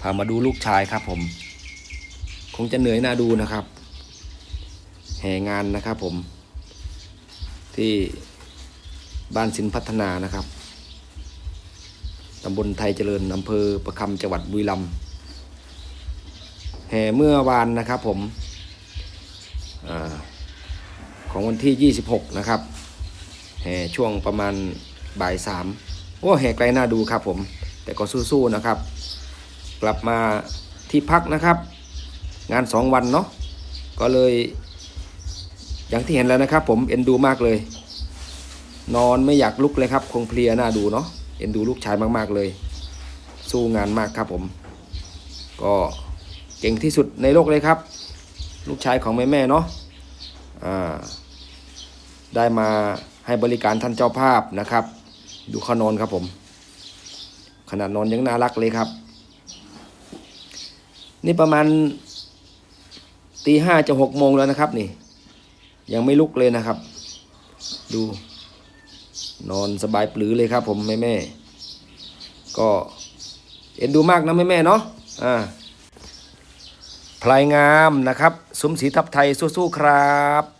พามาดูลูกชายครับผม คงจะเหนื่อยน่าดูนะครับ แห่งานนะครับผม ที่บ้านสินพัฒนานะครับตำบลไทยเจริญอำเภอประคำจังหวัดบุรีรัมย์แห่เมื่อวานนะครับผมอของวันที่ 26 นะครับแห่ช่วงประมาณบ่ายสามโอ้แห่ไกลน่าดูครับผม แต่ก็สู้ๆนะครับ กลับมาที่พักนะครับ งานสองวันเนาะก็เลย อย่างที่เห็นแล้วนะครับ ผมเอ็นดูมากเลย นอนไม่อยากลุกเลยครับ คงเพลียหน่าดูเนาะเอ็นดูลูกชายมากๆเลย สู้งานมากครับผม ก็เก่งที่สุดในโลกเลยครับ ลูกชายของแม่แม่เนาะได้มาให้บริการท่านเจ้าภาพนะครับ ดูเขานอนครับผม ขนาดนอนยังน่ารักเลยครับ นี่ประมาณตีห้าจะหกโมงแล้วนะครับ นี่ ยังไม่ลุกเลยนะครับ ดู นอนสบายปลือเลยครับ ผมแม่แม่ก็เอ็นดูมากนะแม่แม่เนาะอ่าพลายงามนะครับ สมศรีทับไทยสู้ๆครับ